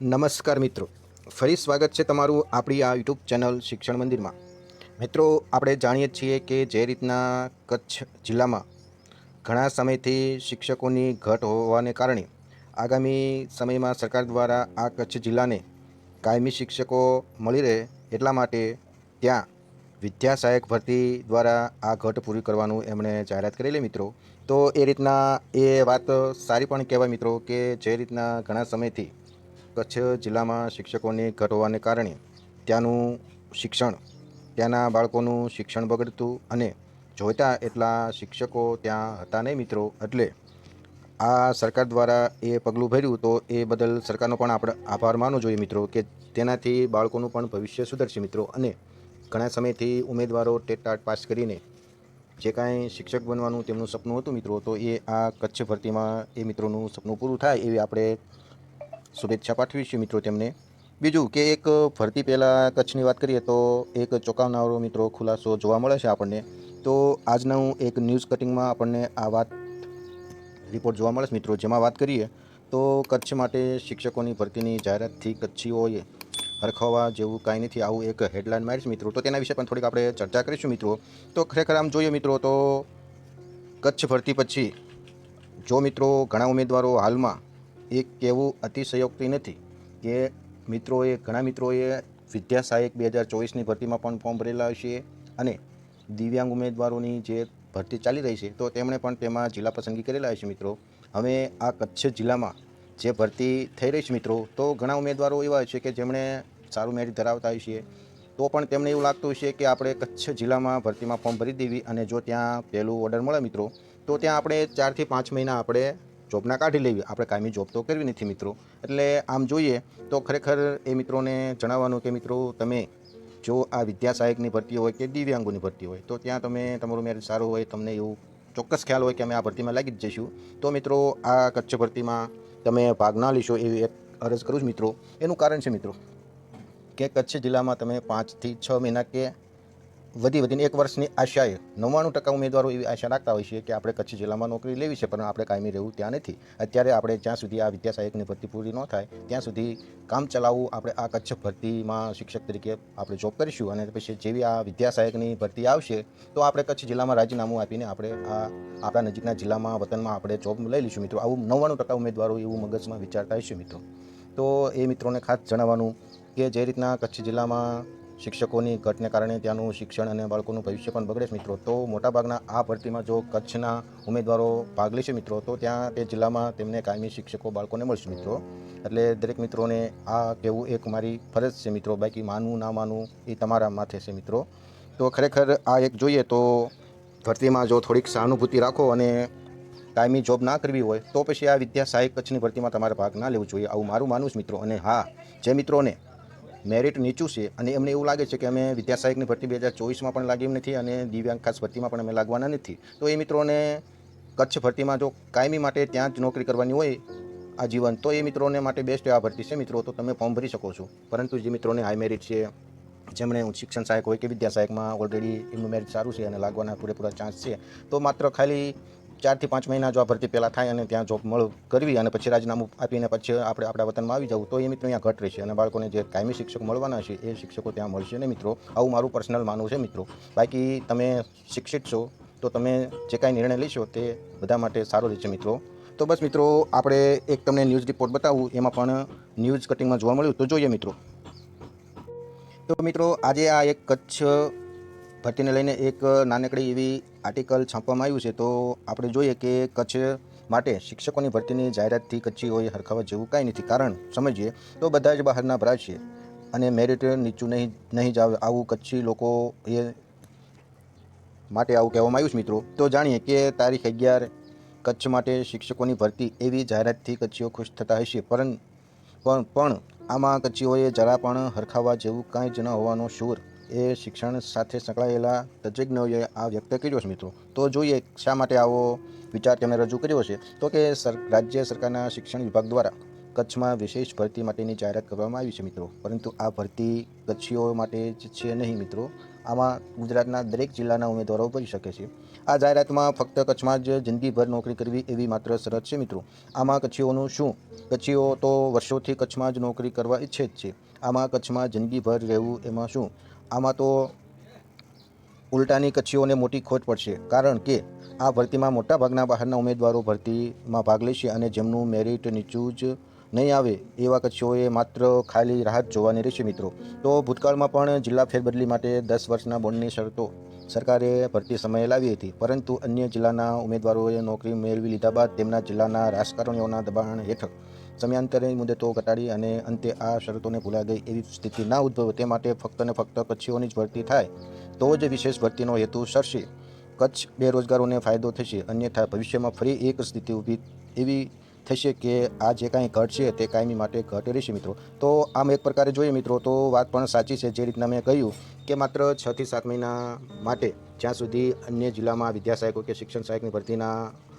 નમસ્કાર મિત્રો. ફરી સ્વાગત છે તમારું આપણી આ યુટ્યુબ ચેનલ શિક્ષણ મંદિરમાં. મિત્રો, આપણે જાણીએ છીએ કે જે રીતના કચ્છ જિલ્લામાં ઘણા સમયથી શિક્ષકોની ઘટ હોવાને કારણે આગામી સમયમાં સરકાર દ્વારા આ કચ્છ જિલ્લાને કાયમી શિક્ષકો મળી રહે એટલા માટે ત્યાં વિદ્યા સહાયક ભરતી દ્વારા આ ઘટ પૂરી કરવાનું એમણે જાહેરાત કરેલી મિત્રો. તો એ રીતના એ વાત સારી પણ કહેવાય મિત્રો કે જે રીતના ઘણા સમયથી કચ્છ જિલ્લામાં શિક્ષકોની ઘટ હોવાને કારણે ત્યાંનું શિક્ષણ, ત્યાંના બાળકોનું શિક્ષણ બગડતું અને જોઈતા એટલા શિક્ષકો ત્યાં હતા નહીં મિત્રો. એટલે આ સરકાર દ્વારા એ પગલું ભર્યું તો એ બદલ સરકારનો પણ આપણે આભાર માનવો જોઈએ મિત્રો કે તેનાથી બાળકોનું પણ ભવિષ્ય સુધરશે મિત્રો. અને ઘણા સમયથી ઉમેદવારો ટેટ ટાટ પાસ કરીને જે કાંઈ શિક્ષક બનવાનું તેમનું સપનું હતું મિત્રો, તો એ આ કચ્છ ભરતીમાં એ મિત્રોનું સપનું પૂરું થાય એવી આપણે શુભેચ્છા પાઠવીશું મિત્રો તેમને. બીજું કે એક ભરતી પહેલાં કચ્છની વાત કરીએ તો એક ચોંકાવનારો મિત્રો ખુલાસો જોવા મળે છે આપણને. તો આજના હું એક ન્યૂઝ કટિંગમાં આપણને આ વાત રિપોર્ટ જોવા મળે છે મિત્રો. જેમાં વાત કરીએ તો કચ્છ માટે શિક્ષકોની ભરતીની જાહેરાતથી કચ્છીઓએ હરખવા જેવું કાંઈ નથી. આવું એક હેડલાઇન મારીશ મિત્રો. તો તેના વિશે પણ થોડીક આપણે ચર્ચા કરીશું મિત્રો. તો ખરેખર આમ જોઈએ મિત્રો તો કચ્છ ભરતી પછી જો મિત્રો ઘણા ઉમેદવારો હાલમાં એક કહેવું અતિશયોક્તિ નથી કે મિત્રોએ, ઘણા મિત્રોએ વિદ્યા સહાયક બે હજાર ચોવીસની ભરતીમાં પણ ફોર્મ ભરેલા છે અને દિવ્યાંગ ઉમેદવારોની જે ભરતી ચાલી રહી છે તો તેમણે પણ તેમાં જિલ્લા પસંદગી કરેલા છે મિત્રો. હવે આ કચ્છ જિલ્લામાં જે ભરતી થઈ રહી છે મિત્રો, તો ઘણા ઉમેદવારો એવા છે કે જેમણે સારું મેરિટ ધરાવતા હોય છે તો પણ તેમને એવું લાગતું છે કે આપણે કચ્છ જિલ્લામાં ભરતીમાં ફોર્મ ભરી દેવી અને જો ત્યાં પહેલું ઓર્ડર મળે મિત્રો, તો ત્યાં આપણે ચારથી પાંચ મહિના આપણે જોબના કાઢી લેવી. આપણે કાયમી જોબ તો કરવી નથી મિત્રો. એટલે આમ જોઈએ તો ખરેખર એ મિત્રોને જણાવવાનું કે મિત્રો તમે જો આ વિદ્યા સહાયકની ભરતી હોય કે દિવ્યાંગોની ભરતી હોય, તો ત્યાં તમે, તમારું મેરિટ સારું હોય, તમને એવું ચોક્કસ ખ્યાલ હોય કે અમે આ ભરતીમાં લાગી જ જઈશું. તો મિત્રો આ કચ્છ ભરતીમાં તમે ભાગ ના લેશો એવી એક અરજ કરું છું મિત્રો. એનું કારણ છે મિત્રો કે કચ્છ જિલ્લામાં તમે પાંચથી છ મહિના કે વધી વધીને એક વર્ષની આશાએ નવ્વાણું ટકા ઉમેદવારો એવી આશા રાખતા હોય છે કે આપણે કચ્છ જિલ્લામાં નોકરી લેવી છે, પણ આપણે કાયમી રહેવું ત્યાં નથી. અત્યારે આપણે જ્યાં સુધી આ વિદ્યા સહાયકની ભરતી પૂરી ન થાય, ત્યાં સુધી કામ ચલાવવું આપણે આ કચ્છ ભરતીમાં શિક્ષક તરીકે આપણે જોબ કરીશું અને પછી જેવી આ વિદ્યા સહાયકની ભરતી આવશે, તો આપણે કચ્છ જિલ્લામાં રાજીનામું આપીને આપણે આ આપણા નજીકના જિલ્લામાં, વતનમાં આપણે જોબ લઈ લઈશું મિત્રો. આવું નવ્વાણું ટકા ઉમેદવારો એવું મગજમાં વિચારતા હશે મિત્રો. તો એ મિત્રોને ખાસ જણાવવાનું કે જે રીતના કચ્છ જિલ્લામાં શિક્ષકોની ઘટને કારણે ત્યાંનું શિક્ષણ અને બાળકોનું ભવિષ્ય પણ બગડે છે મિત્રો. તો મોટાભાગના આ ભરતીમાં જો કચ્છના ઉમેદવારો ભાગ લેશે મિત્રો, તો ત્યાં તે જિલ્લામાં તેમને કાયમી શિક્ષકો બાળકોને મળશે મિત્રો. એટલે દરેક મિત્રોને આ કહેવું એક મારી ફરજ છે મિત્રો. બાકી માનવું ના માનવું એ તમારા માથે છે મિત્રો. તો ખરેખર આ એક જોઈએ તો ભરતીમાં જો થોડીક સહાનુભૂતિ રાખો અને કાયમી જોબ ના કરવી હોય, તો પછી આ વિદ્યા સહાયક કચ્છની ભરતીમાં તમારે ભાગ ના લેવું જોઈએ. આવું મારું માનવું છે મિત્રો. અને હા, જે મિત્રોને મેરિટ નીચું છે અને એમને એવું લાગે છે કે અમે વિદ્યા સહાયકની ભરતી બે હજાર ચોવીસમાં પણ લાગી નથી અને દિવ્યાંગ ખાસ ભરતીમાં પણ અમે લાગવાના નથી. તો એ મિત્રોને કચ્છ ભરતીમાં જો કાયમી માટે ત્યાં જ નોકરી કરવાની હોય આજીવન, તો એ મિત્રોને માટે બેસ્ટ આ ભરતી છે મિત્રો. તો તમે ફોર્મ ભરી શકો છો. પરંતુ જે મિત્રોને હાઈ મેરિટ છે, જેમણે શિક્ષણ સહાયક હોય કે વિદ્યા સહાયકમાં ઓલરેડી એમનું મેરિટ સારું છે અને લાગવાના પૂરેપૂરા ચાન્સ છે, તો માત્ર ખાલી ચારથી પાંચ મહિના જો આ ભરતી પહેલાં થાય અને ત્યાં જોબ મળ કરવી અને પછી રાજીનામું આપીને પછી આપણે આપણા વતનમાં આવી જવું, તો એ મિત્રો અહીંયા ઘટ રહેશે અને બાળકોને જે કાયમી શિક્ષક મળવાના છે એ શિક્ષકો ત્યાં મળશે ને મિત્રો? આવું મારું પર્સનલ માનવું છે મિત્રો. બાકી તમે શિક્ષિત છો, તો તમે જે કાંઈ નિર્ણય લેશો તે બધા માટે સારો રહેશે મિત્રો. તો બસ મિત્રો, આપણે એક તમને ન્યૂઝ રિપોર્ટ બતાવું, એમાં પણ ન્યૂઝ કટિંગમાં જોવા મળ્યું. તો જોઈએ મિત્રો. તો મિત્રો, આજે આ એક કચ્છ ભરતીને લઈને એક નાનકડી એવી આર્ટિકલ છાપવામાં આવ્યું છે, તો આપણે જોઈએ કે કચ્છ માટે શિક્ષકોની ભરતીની જાહેરાતથી કચ્છીઓએ હરખાવા જેવું કાંઈ નથી. કારણ સમજીએ તો બધા જ બહારના ભરા છે અને મેરિટ નીચું નહીં નહીં જ આવું કચ્છી લોકો એ માટે આવું કહેવામાં આવ્યું છે મિત્રો. તો જાણીએ કે તારીખ અગિયાર કચ્છ માટે શિક્ષકોની ભરતી એવી જાહેરાતથી કચ્છીઓ ખુશ થતા હશે પરંતુ પણ પણ આમાં કચ્છીઓએ જરા પણ હરખાવા જેવું કાંઈ જ ન હોવાનો સૂર એ શિક્ષણ સાથે સંકળાયેલા તજજ્ઞોએ આ વ્યક્ત કર્યો છે મિત્રો. તો જોઈએ શા માટે આવો વિચાર તેમણે રજૂ કર્યો છે. તો કે રાજ્ય સરકારના શિક્ષણ વિભાગ દ્વારા કચ્છમાં વિશેષ ભરતી માટેની જાહેરાત કરવામાં આવી છે મિત્રો. પરંતુ આ ભરતી કચ્છીઓ માટે જ છે નહીં મિત્રો. આમાં ગુજરાતના દરેક જિલ્લાના ઉમેદવારો ભરી શકે છે. આ જાહેરાતમાં ફક્ત કચ્છમાં જ જિંદગીભર નોકરી કરવી એવી માત્ર શરત છે મિત્રો. આમાં કચ્છીઓનું શું? કચ્છીઓ તો વર્ષોથી કચ્છમાં જ નોકરી કરવા ઈચ્છે જ છે. આમાં કચ્છમાં જિંદગીભર રહેવું એમાં શું? આમાં તો ઉલટાની કચ્છીઓને મોટી ખોટ પડશે. કારણ કે આ ભરતીમાં મોટાભાગના બહારના ઉમેદવારો ભરતીમાં ભાગ લેશે અને જેમનું મેરિટ નીચું જ નહીં આવે એવા કચ્છીઓએ માત્ર ખાલી રાહત જોવાની રહેશે મિત્રો. તો ભૂતકાળમાં પણ જિલ્લા ફેરબદલી માટે દસ વર્ષના બોન્ડની શરતો સરકારે ભરતી સમયે લાવી હતી. પરંતુ અન્ય જિલ્લાના ઉમેદવારોએ નોકરી મેળવી લીધા બાદ તેમના જિલ્લાના રાજકારણીઓના દબાણ હેઠળ સમયાંતરે મુદતો ઘટાડી અને અંતે આ શરતોને ભૂલા ગઈ એવી સ્થિતિ ના ઉદ્ભવે તે માટે ફક્ત ને ફક્ત કચ્છીઓની જ ભરતી થાય તો જ વિશેષ ભરતીનો હેતુ સરશે. કચ્છ બેરોજગારોને ફાયદો થશે, અન્યથા ભવિષ્યમાં ફરી એક સ્થિતિ ઊભી એવી થશે કે આ જે કાંઈ ઘટ છે તે કાયમી માટે ઘટ રહેશે મિત્રો. તો આમ એક પ્રકારે જોઈએ મિત્રો તો વાત પણ સાચી છે જે રીતના મેં કહ્યું કે માત્ર છથી સાત મહિના માટે જ્યાં સુધી અન્ય જિલ્લામાં વિદ્યા સહાયકો કે શિક્ષણ સહાયકની ભરતીના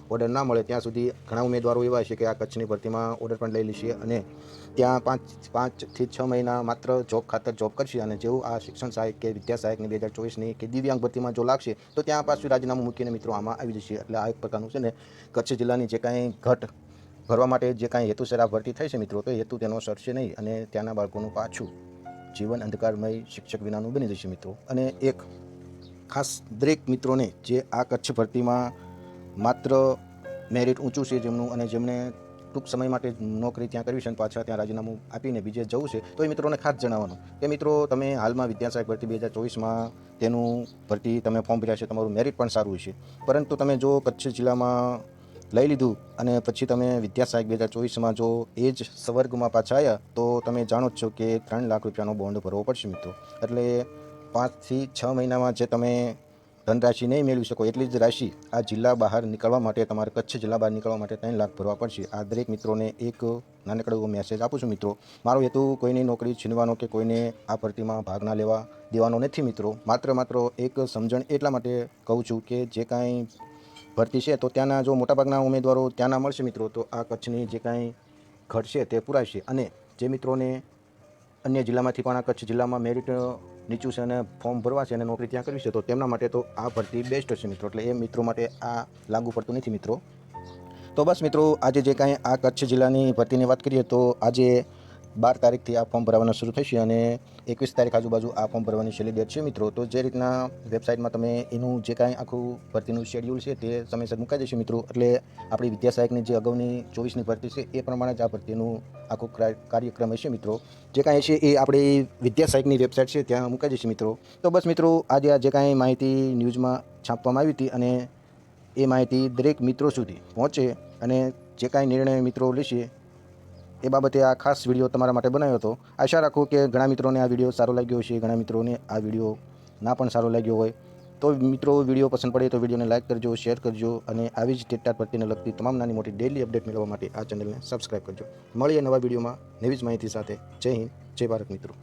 ઓર્ડર ના મળે, ત્યાં સુધી ઘણા ઉમેદવારો એવા છે કે આ કચ્છની ભરતીમાં ઓર્ડર પણ લઈ લેશે અને ત્યાં પાંચ પાંચથી છ મહિના માત્ર જોબ ખાતર જોબ કરશે અને જેવું આ શિક્ષણ સહાયક કે વિદ્યા સહાયકની બે હજાર ચોવીસની કે દિવ્યાંગ ભરતીમાં જો લાગશે, તો ત્યાં પાછું રાજીનામું મૂકીને મિત્રો આમાં આવી જશે. એટલે આ એક પ્રકારનું છે ને કચ્છ જિલ્લાની જે કાંઈ ઘટ ભરવા માટે જે કાંઈ હેતુસર આ ભરતી થઈ છે મિત્રો, તો હેતુ તેનો સરશે નહીં અને ત્યાંના બાળકોનું પાછું જીવન અંધકારમય શિક્ષક વિનાનું બની જશે મિત્રો. અને એક ખાસ દરેક મિત્રોને જે આ કચ્છ ભરતીમાં માત્ર મેરિટ ઊંચું છે જેમનું અને જેમને ટૂંક સમય માટે નોકરી ત્યાં કરવી છે અને પાછા ત્યાં રાજીનામું આપીને બીજે જવું છે, તો એ મિત્રોને ખાસ જણાવવાનું. કે મિત્રો, તમે હાલમાં વિદ્યાસહાયક ભરતી બે હજાર ચોવીસમાં તેનું ભરતી તમે ફોર્મ ભર્યા છે, તમારું મેરિટ પણ સારું છે પરંતુ તમે જો કચ્છ જિલ્લામાં લઈ લીધું અને પછી તમે વિદ્યાસહાયક બે હજાર ચોવીસમાં જો એ જ સવર્ગમાં પાછા આવ્યા તો તમે જાણો જ છો કે ત્રણ લાખ રૂપિયાનો બોન્ડ ભરવો પડશે મિત્રો. એટલે પાંચથી છ મહિનામાં જે તમે ધનરાશિ નહીં મેળવી શકો એટલી જ રાશિ આ જિલ્લા બહાર નીકળવા માટે, તમારે કચ્છ જિલ્લા બહાર નીકળવા માટે ત્રણ લાખ ભરવા પડશે. આ દરેક મિત્રોને એક નાનકડો એવો મેસેજ આપું છું મિત્રો. મારો હેતુ કોઈની નોકરી છીનવાનો કે કોઈને આ ભરતીમાં ભાગ ના લેવા દેવાનો નથી મિત્રો. માત્ર માત્ર એક સમજણ એટલા માટે કહું છું કે જે કાંઈ ભરતી છે તો ત્યાંના જો મોટાભાગના ઉમેદવારો ત્યાંના મળશે મિત્રો, તો આ કચ્છની જે કાંઈ ઘટશે તે પૂરાશે. અને જે મિત્રોને અન્ય જિલ્લામાંથી પણ આ કચ્છ જિલ્લામાં મેરિટ નીચું છે અને ફોર્મ ભરવા છે અને નોકરી ત્યાં કરવી છે, તો તેમના માટે તો આ ભરતી બેસ્ટ હશે મિત્રો. એટલે એ મિત્રો માટે આ લાગુ પડતું નથી મિત્રો. તો બસ મિત્રો, આજે જે કાંઈ આ કચ્છ જિલ્લાની ભરતીની વાત કરીએ તો આજે બાર તારીખથી આ ફોર્મ ભરવાનું શરૂ થશે અને એકવીસ તારીખ આજુબાજુ આ ફોર્મ ભરવાની છેલ્લી ડેટ છે મિત્રો. તો જે રીતના વેબસાઇટમાં તમે એનું જે કાંઈ આખું ભરતીનું શેડ્યુલ છે તે સમયસર મુકાઈ જશે મિત્રો. એટલે આપણી વિદ્યા સહાયકની જે અગાઉની ચોવીસની ભરતી છે એ પ્રમાણે જ આ ભરતીનું આખું ક્રા- કાર્યક્રમ હશે મિત્રો. જે કાંઈ છે એ આપણી વિદ્યા વેબસાઇટ છે ત્યાં મુકાઈ જશે મિત્રો. તો બસ મિત્રો, આજે આ જે કાંઈ માહિતી ન્યૂઝમાં છાપવામાં આવી હતી અને એ માહિતી દરેક મિત્રો સુધી પહોંચે અને જે કાંઈ નિર્ણય મિત્રો લેશે એ બાબતે આ ખાસ વીડિયો તમારા માટે બનાવ્યો હતો. આશા રાખું કે ઘણા મિત્રોને આ વીડિયો સારો લાગ્યો હશે, ઘણા મિત્રોને આ વીડિયો ના પણ સારો લાગ્યો હોય. તો મિત્રો, વીડિયો પસંદ પડે તો વિડીયોને લાઇક કરજો, શેર કરજો અને આવી જ ટેટા પ્રત્યેને લગતી તમામ નાની મોટી ડેલી અપડેટ મેળવવા માટે આ ચેનલને સબસ્ક્રાઈબ કરજો. મળીએ નવા વિડીયોમાં નવી જ માહિતી સાથે. જય હિન્દ, જય ભારત મિત્રો.